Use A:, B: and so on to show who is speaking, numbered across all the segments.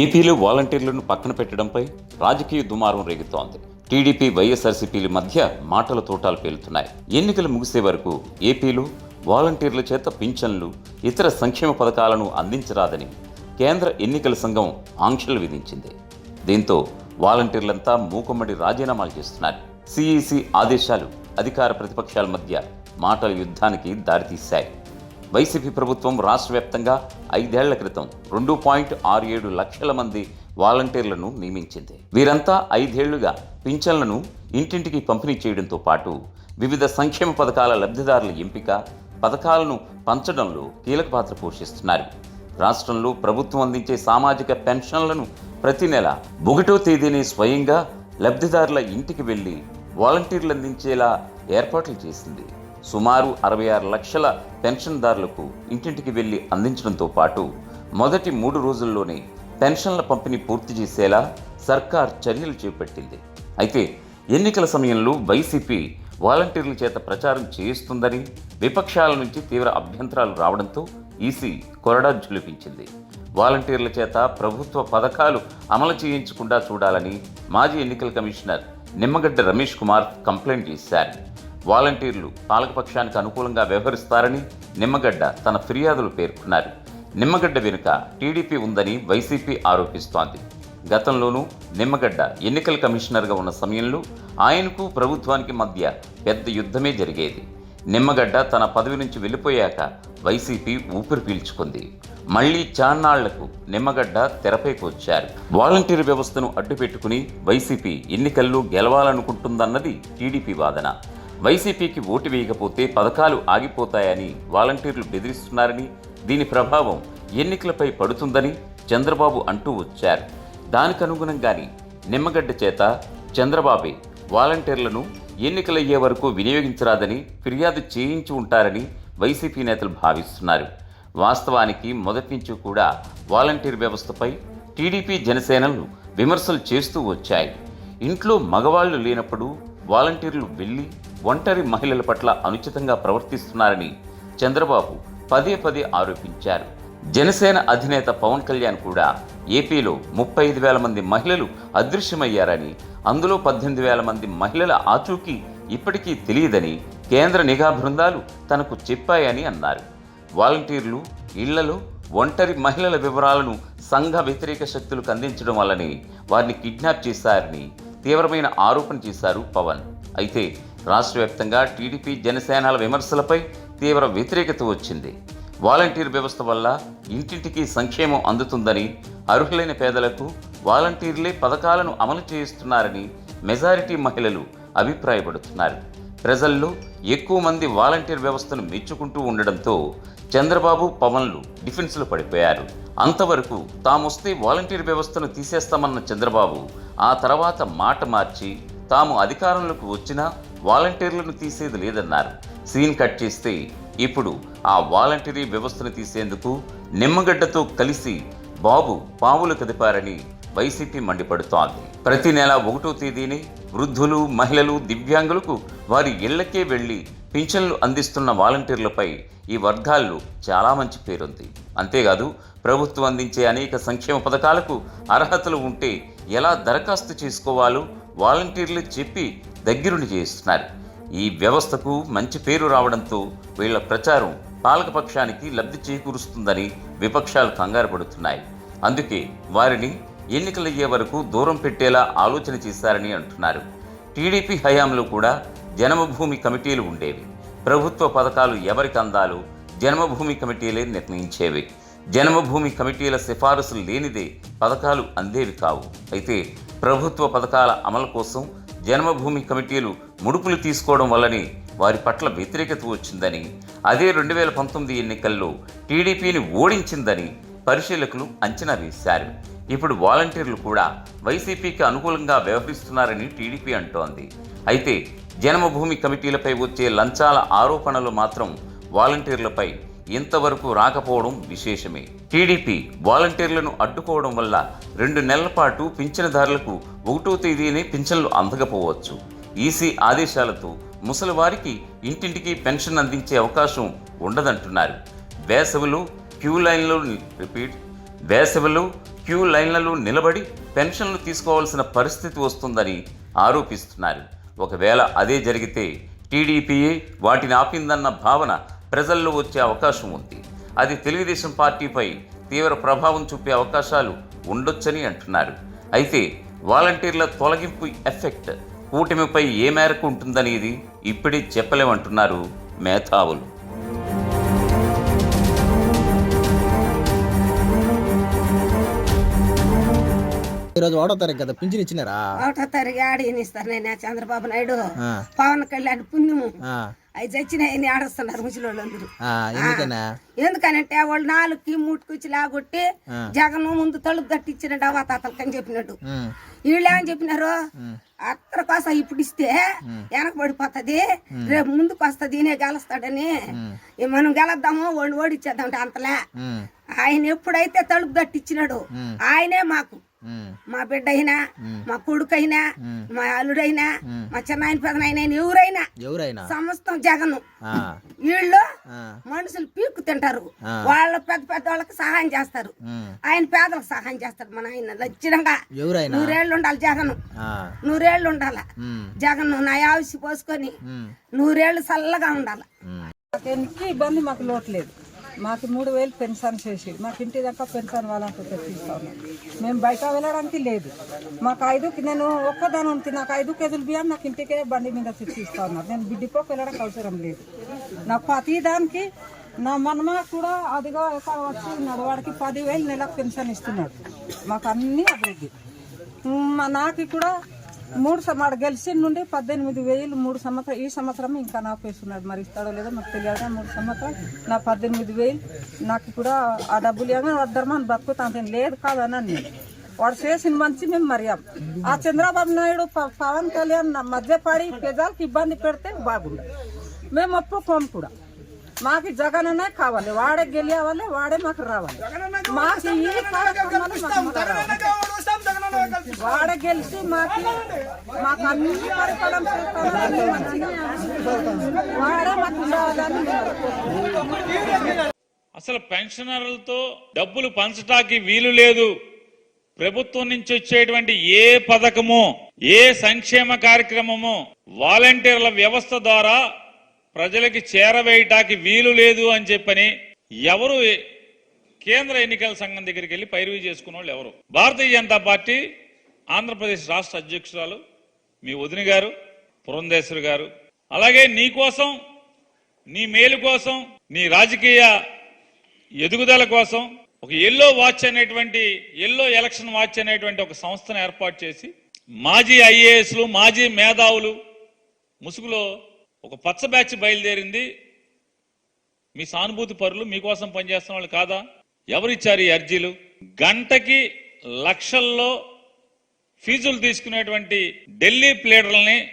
A: ఏపీలో వాలంటీర్లను పక్కన పెట్టడంపై రాజకీయ దుమారం రేగుతోంది. టీడీపీ వైఎస్ఆర్సీపీల మధ్య మాటల తోటాలు పేలుతున్నాయి. ఎన్నికలు ముగిసే వరకు ఏపీలో వాలంటీర్ల చేత పింఛన్లు ఇతర సంక్షేమ పథకాలను అందించరాదని కేంద్ర ఎన్నికల సంఘం ఆంక్షలు విధించింది. దీంతో వాలంటీర్లంతా మూకుమ్మడి రాజీనామాలు చేస్తున్నారు. సిఈసి ఆదేశాలు అధికార ప్రతిపక్షాల మధ్య మాటల యుద్ధానికి దారితీశాయి. వైసీపీ ప్రభుత్వం రాష్ట్ర వ్యాప్తంగా ఐదేళ్ళ క్రితం రెండు పాయింట్ ఆరు ఏడు లక్షల మంది వాలంటీర్లను నియమించింది. వీరంతా ఐదేళ్ళుగా పింఛన్లను ఇంటింటికి పంపిణీ చేయడంతో పాటు వివిధ సంక్షేమ పథకాల లబ్ధిదారుల ఎంపిక పథకాలను పంచడంలో కీలక పాత్ర పోషిస్తున్నారు. రాష్ట్రంలో ప్రభుత్వం అందించే సామాజిక పెన్షన్లను ప్రతి నెల ఒకటో తేదీని స్వయంగా లబ్ధిదారుల ఇంటికి వెళ్ళి వాలంటీర్లు అందించేలా ఏర్పాట్లు చేసింది. సుమారు అరవై ఆరు లక్షల పెన్షన్దారులకు ఇంటింటికి వెళ్ళి అందించడంతో పాటు మొదటి మూడు రోజుల్లోనే పెన్షన్ల పంపిణీ పూర్తి చేసేలా సర్కార్ చర్యలు చేపట్టింది. అయితే ఎన్నికల సమయంలో వైసీపీ వాలంటీర్ల చేత ప్రచారం చేయిస్తుందని విపక్షాల నుంచి తీవ్ర అభ్యంతరాలు రావడంతో ఈసీ కొరడా జులిపించింది. వాలంటీర్ల చేత ప్రభుత్వ పథకాలు అమలు చేయించకుండా చూడాలని మాజీ ఎన్నికల కమిషనర్ నిమ్మగడ్డ రమేష్ కుమార్ కంప్లైంట్ చేశారు. వాలంటీర్లు పాలకపక్షానికి అనుకూలంగా వ్యవహరిస్తారని నిమ్మగడ్డ తన ఫిర్యాదులు పేర్కొన్నారు. నిమ్మగడ్డ వెనుక టీడీపీ ఉందని వైసీపీ ఆరోపిస్తోంది. గతంలోనూ నిమ్మగడ్డ ఎన్నికల కమిషనర్గా ఉన్న సమయంలో ఆయనకు ప్రభుత్వానికి మధ్య పెద్ద యుద్ధమే జరిగేది. నిమ్మగడ్డ తన పదవి నుంచి వెళ్ళిపోయాక వైసీపీ ఊపిరి పీల్చుకుంది. మళ్ళీ చాన్నాళ్ళకు నిమ్మగడ్డ తెరపైకి వచ్చారు వాలంటీర్ వ్యవస్థను అడ్డుపెట్టుకుని వైసీపీ ఎన్నికల్లో గెలవాలనుకుంటుందన్నది టీడీపీ వాదన. వైసీపీకి ఓటు వేయకపోతే పథకాలు ఆగిపోతాయని వాలంటీర్లు బెదిరిస్తున్నారని దీని ప్రభావం ఎన్నికలపై పడుతుందని చంద్రబాబు అంటూ వచ్చారు. దానికనుగుణంగానే నిమ్మగడ్డ చేత చంద్రబాబే వాలంటీర్లను ఎన్నికలయ్యే వరకు వినియోగించరాదని ఫిర్యాదు చేయించి ఉంటారని వైసీపీ నేతలు భావిస్తున్నారు. వాస్తవానికి మొదటి నుంచి కూడా వాలంటీర్ వ్యవస్థపై టీడీపీ జనసేనలు విమర్శలు చేస్తూ వచ్చాయి. ఇంట్లో మగవాళ్ళు లేనప్పుడు వాలంటీర్లు వెళ్ళి ఒంటరి మహిళల పట్ల అనుచితంగా ప్రవర్తిస్తున్నారని చంద్రబాబు పదే పదే ఆరోపించారు. జనసేన అధినేత పవన్ కళ్యాణ్ కూడా ఏపీలో ముప్పై ఐదు వేల మంది మహిళలు అదృశ్యమయ్యారని అందులో పద్దెనిమిది వేల మంది మహిళల ఆచూకీ ఇప్పటికీ తెలియదని కేంద్ర నిఘా బృందాలు తనకు చెప్పాయని అన్నారు. వాలంటీర్లు ఇళ్ళలో ఒంటరి మహిళల వివరాలను సంఘ వ్యతిరేక శక్తులకు అందించడం వల్లనే వారిని కిడ్నాప్ చేశారని తీవ్రమైన ఆరోపణ చేశారు పవన్. అయితే రాష్ట్ర వ్యాప్తంగా టీడీపీ జనసేనల విమర్శలపై తీవ్ర వ్యతిరేకత వచ్చింది. వాలంటీర్ వ్యవస్థ వల్ల ఇంటింటికి సంక్షేమం అందుతుందని అర్హులైన పేదలకు వాలంటీర్లే పథకాలను అమలు చేయిస్తున్నారని మెజారిటీ మహిళలు అభిప్రాయపడుతున్నారు. ప్రజల్లో ఎక్కువ మంది వాలంటీర్ వ్యవస్థను మెచ్చుకుంటూ ఉండడంతో చంద్రబాబు పవన్లు డిఫెన్స్లో పడిపోయారు. అంతవరకు తామొస్తే వాలంటీర్ వ్యవస్థను తీసేస్తామన్న చంద్రబాబు ఆ తర్వాత మాట మార్చి తాము అధికారంలోకి వచ్చినా వాలంటీర్లను తీసేది లేదన్నారు. సీన్ కట్ చేస్తే ఇప్పుడు ఆ వాలంటీరీ వ్యవస్థను తీసేందుకు నిమ్మగడ్డతో కలిసి బాబు పావులు కదిపారని వైసీపీ మండిపడుతోంది. ప్రతి నెల ఒకటో తేదీని వృద్ధులు మహిళలు దివ్యాంగులకు వారి ఇళ్ళకే వెళ్ళి పింఛన్లు అందిస్తున్న వాలంటీర్లపై ఈ వర్గాల్లో చాలా మంచి పేరుంది. అంతేకాదు ప్రభుత్వం అందించే అనేక సంక్షేమ పథకాలకు అర్హతలు ఉంటే ఎలా దరఖాస్తు చేసుకోవాలో వాలంటీర్లు చెప్పి దగ్గరుండి చేస్తున్నారు. ఈ వ్యవస్థకు మంచి పేరు రావడంతో వీళ్ళ ప్రచారం పాలకపక్షానికి లబ్ధి చేకూరుస్తుందని విపక్షాలు కంగారు పడుతున్నాయి. అందుకే వారిని ఎన్నికలయ్యే వరకు దూరం పెట్టేలా ఆలోచన చేశారని అంటున్నారు. టీడీపీ హయాంలో కూడా జన్మభూమి కమిటీలు ఉండేవి. ప్రభుత్వ పథకాలు ఎవరికి అందాలో జన్మభూమి కమిటీలే నిర్ణయించేవి. జన్మభూమి కమిటీల సిఫారసులు లేనిదే పథకాలు అందేవి కావు. అయితే ప్రభుత్వ పథకాల అమలు కోసం జన్మభూమి కమిటీలు ముడుపులు తీసుకోవడం వల్లనే వారి పట్ల వ్యతిరేకత వచ్చిందని అదే రెండు వేల పంతొమ్మిది ఎన్నికల్లో టీడీపీని ఓడించిందని పరిశీలకులు అంచనా వేశారు. ఇప్పుడు వాలంటీర్లు కూడా వైసీపీకి అనుకూలంగా వ్యవహరిస్తున్నారని టీడీపీ అంటోంది. అయితే జన్మభూమి కమిటీలపై వచ్చే లంచాల ఆరోపణలు మాత్రం వాలంటీర్లపై ఇంతవరకు రాకపోవడం విశేషమే. టీడీపీ వాలంటీర్లను అడ్డుకోవడం వల్ల రెండు నెలల పాటు పింఛనదారులకు ఒకటో తేదీనే పింఛన్లు అందకపోవచ్చు. ఈసీ ఆదేశాలతో ముసలివారికి ఇంటింటికి పెన్షన్ అందించే అవకాశం ఉండదంటున్నారు. వేసవిలో క్యూ లైన్లో రిపీట్ వేసవిలో క్యూ లైన్లలో నిలబడి పెన్షన్లు తీసుకోవాల్సిన పరిస్థితి వస్తుందని ఆరోపిస్తున్నారు. ఒకవేళ అదే జరిగితే టీడీపీయే వాటిని ఆపిందన్న భావన ప్రజల్లో వచ్చే అవకాశం ఉంది. అది తెలుగుదేశం పార్టీపై తీవ్ర ప్రభావం చూపే అవకాశాలు ఉండొచ్చని అంటున్నారు. అయితే వాలంటీర్ల తొలగింపు ఎఫెక్ట్ కూటమిపై ఏ మేరకు ఉంటుందనేది ఇప్పుడే చెప్పలేమంటున్నారు మేధావులు.
B: ఈరోజు ఒకటో తారీఖు కదా పింఛన్ ఇచ్చినారా?
C: ఒకటో తారీఖు ఆడిని ఇస్తారు? నేను చంద్రబాబు నాయుడు. పవన్ కళ్యాణ్ పుణ్యము. అవి చచ్చినాయని ఆడస్తున్నారు
B: ఆ, ఎందుకనా
C: ఎందుకనంటే వాళ్ళు నాలుగుకి మూటుకొచ్చి లాగొట్టి. జగన్ ముందు తలుపు తట్టించినట్టు అవాతాతలకి అని చెప్పినట్టు. వీళ్ళు ఏమని చెప్పినారు. అత్తర కోసం ఇప్పుడు ఇస్తే వెనకబడిపోతుంది. రేపు ముందుకు వస్తుంది ఈయనే గెలుస్తాడని. మనం గెలద్దాము వాళ్ళు ఓడిచ్చేద్దాం అంతలే. ఆయన ఎప్పుడైతే తలుపు తట్టించినాడు ఆయనే మాకు. మా బిడ్డ అయినా మా కొడుకైనా మా అల్లుడైనా మా చిన్నాయన పెదనాయన ఎవరైనా
B: ఎవరైనా.
C: సమస్తం జగను.
B: ఆ,
C: వీళ్ళు మనుషులు పీక్కు తింటారు. వాళ్ళ పెద్ద పెద్ద వాళ్ళకి సహాయం చేస్తారు. ఆయన పేదలకు సహాయం చేస్తారు. మన ఆయన
B: ఎవరైనా.
C: నూరేళ్ళు ఉండాలి జగన్.
B: ఆ,
C: నూరేళ్ళు ఉండాల. జగన్ నా ఆవిసి పోసుకొని నూరేళ్ళు చల్లగా ఉండాలి.
D: ఇబ్బంది మాకు లోటు లేదు. మాకు మూడు వేలు పెన్షన్ చేసి మాకు ఇంటి దాకా పెన్షన్ వాళ్ళంతా తెప్పిస్తాము. మేము బయట వెళ్ళడానికి లేదు. మాకు ఐదుకి నేను ఒక్కదాని ఉంది నాకు ఐదు కేజీలు బియ్యం నాకు ఇంటికే బండి మీద తెచ్చిస్తా ఉన్నారు నేను బిడ్డిపోకి వెళ్ళడానికి అవసరం లేదు. నా ప్రతి దానికి నా మనమ కూడా అదిగా ఒక వచ్చి నడవాడికి వాడికి పదివేలు నెలకు పెన్షన్ ఇస్తున్నాడు. మాకు అన్నీ అభివృద్ధి. మా నాకు కూడా మూడు సమాడు గెలిచిన నుండి పద్దెనిమిది వేలు మూడు సంవత్సరం ఈ సంవత్సరం ఇంకా నాకు వేస్తున్నాడు మరి ఇస్తాడో లేదో మాకు తెలియదు మూడు సంవత్సరం నా పద్దెనిమిది వేలు. నాకు కూడా ఆ డబ్బులు ఏమో వద్దరమని బతుకుతాను లేదు కాదని నేను వాడు చేసిన మంచి మేము మర్యాం. ఆ చంద్రబాబు నాయుడు ప- పవన్ కళ్యాణ్ నా మధ్య పడి ఇబ్బంది పెడితే బాగుండదు మేము ఒప్పుకోం కూడా. మాకు జగన్ అనే కావాలి. వాడే గెలియావాలి వాడే మాకు రావాలి. మాకు ఈ కార్యక్రమాలు మాకు రావాలి. వాడ గెలిచి మాకు మాకు అన్ని పరిపాలన చేస్తాను మంచిగా మాకు
E: అసలు పెన్షనర్లతో డబ్బులు పంచటానికి వీలు లేదు. ప్రభుత్వం నుంచి వచ్చేటువంటి ఏ పథకము ఏ సంక్షేమ కార్యక్రమము వాలంటీర్ల వ్యవస్థ ద్వారా ప్రజలకి చేరవేయటానికి వీలు లేదు అని చెప్పని ఎవరు కేంద్ర ఎన్నికల సంఘం దగ్గరికి వెళ్ళి పైరువి చేసుకున్న వాళ్ళు ఎవరు? భారతీయ జనతా పార్టీ ఆంధ్రప్రదేశ్ రాష్ట్ర అధ్యక్షురాలు మీ వదిన గారు పురంధేశ్వరి గారు. అలాగే నీ కోసం నీ మేలు కోసం నీ రాజకీయ ఎదుగుదల కోసం ఒక ఎల్లో వాచ్ అనేటువంటి ఎల్లో ఎలక్షన్ వాచ్ అనేటువంటి ఒక సంస్థను ఏర్పాటు చేసి మాజీ ఐఏఎస్లు మాజీ మేధావులు ముసుగులో ఒక పచ్చ బ్యాచ్ బయలుదేరింది. మీ సానుభూతి పరులు మీకోసం పనిచేస్తున్న వాళ్ళు కాదా? ఎవరిచ్చారు ఈ అర్జీలు? గంటకి లక్షల్లో ఫీజులు తీసుకునేటువంటి ఢిల్లీ ప్లేడర్లని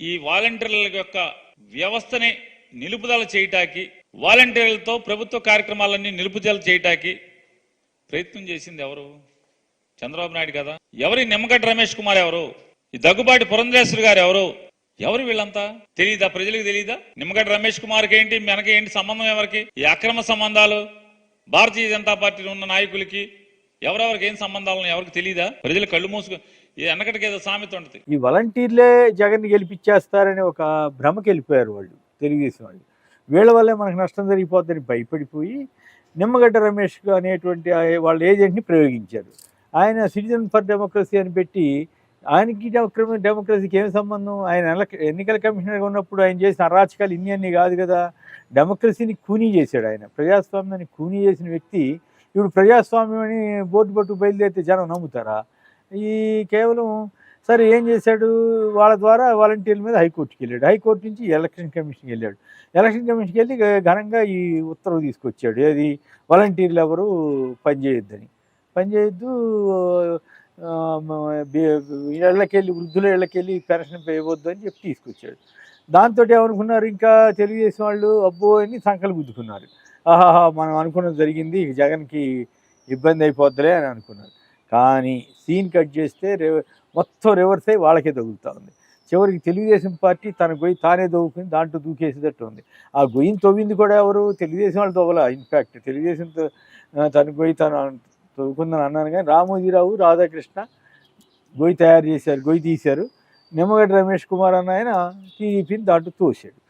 E: ఈ వాలంటీర్ల యొక్క వ్యవస్థని నిలుపుదల చేయటానికి వాలంటీర్లతో ప్రభుత్వ కార్యక్రమాలన్నీ నిలుపుదల చేయటానికి ప్రయత్నం చేసింది ఎవరు? చంద్రబాబు నాయుడు కదా. ఎవరి నిమ్మగడ్డ రమేష్ కుమార్ ఎవరు? ఈ దగ్గుబాటి పురంధేశ్వరి గారు ఎవరు? ఎవరు వీళ్ళంతా? తెలియదా ప్రజలకు తెలియదా నిమ్మగడ్డ రమేష్ కుమార్కి ఏంటి? మనకి ఏంటి సంబంధం ఎవరికి? ఈ అక్రమ సంబంధాలు భారతీయ జనతా పార్టీలో ఉన్న నాయకులకి ఎవరెవరికి ఏం సంబంధాలను ఎవరికి తెలియదా ప్రజలు కళ్ళు మూసుకు వెనకటికి ఏదో సామెత ఉంటుంది.
F: ఈ వాలంటీర్లే జగన్ గెలిపించేస్తారని ఒక భ్రమకి వెళ్ళిపోయారు వాళ్ళు తెలుగుదేశం వాళ్ళు. వీళ్ళ వల్లే మనకు నష్టం జరిగిపోద్దని భయపడిపోయి నిమ్మగడ్డ రమేష్ అనేటువంటి వాళ్ళ ఏజెంట్ని ప్రయోగించారు. ఆయన సిటిజన్ ఫర్ డెమోక్రసీ అని పెట్టి ఆయనకి డెమోక్రమీ డెమోక్రసీకి ఏం సంబంధం? ఆయన ఎన్నికల కమిషనర్గా ఉన్నప్పుడు ఆయన చేసిన అరాచకాలు ఇన్ని అన్ని కాదు కదా. డెమోక్రసీని కూనీ చేశాడు ఆయన ప్రజాస్వామ్యాన్ని కూనీ చేసిన వ్యక్తి ఇప్పుడు ప్రజాస్వామ్యం అని బోర్డు పట్టు బయలుదేరితే జనం నమ్ముతారా? ఈ కేవలం సరే ఏం చేశాడు? వాళ్ళ ద్వారా వాలంటీర్ల మీద హైకోర్టుకి వెళ్ళాడు. హైకోర్టు నుంచి ఎలక్షన్ కమిషన్కి వెళ్ళాడు. ఎలక్షన్ కమిషన్కి వెళ్ళి ఘనంగా ఈ ఉత్తర్వు తీసుకొచ్చాడు. ఏది? వాలంటీర్లు ఎవరు? పనిచేయొద్దని. పనిచేయొద్దు ఇళ్ళకెళ్ళి వృద్ధుల ఇళ్ళకెళ్ళి పెన్షన్ ఇవ్వద్దు అని చెప్పి తీసుకొచ్చాడు. దాంతో ఏమనుకున్నారు? ఇంకా తెలుగుదేశం వాళ్ళు అబ్బో అని సంకలు గుద్దుకున్నారు. ఆహాహా మనం అనుకున్నది జరిగింది జగన్కి ఇబ్బంది అయిపోద్దిలే అని అనుకున్నారు. కానీ సీన్ కట్ చేస్తే రివ- మొత్తం రివర్స్ అయ్యి వాళ్ళకే తగులుతూ ఉంది. చివరికి తెలుగుదేశం పార్టీ తన గొయ్యి తానే దవ్వుకుని దాంట్లో దూకేసేటట్టు ఉంది. ఆ గొయ్యిని తవ్వింది కూడా ఎవరు? తెలుగుదేశం వాళ్ళు తవ్వలా ఇన్ఫ్యాక్ట్ తెలుగుదేశంతో తన గొయ్యి తను తవ్వుకుందని అన్నాను కానీ రామోజీరావు రాధాకృష్ణ గొయ్యి తయారు చేశారు గొయ్యి తీశారు. నిమ్మగడ్డ రమేష్ కుమార్ అన్న ఆయన టీడీపీని దాంట్లో తోసాడు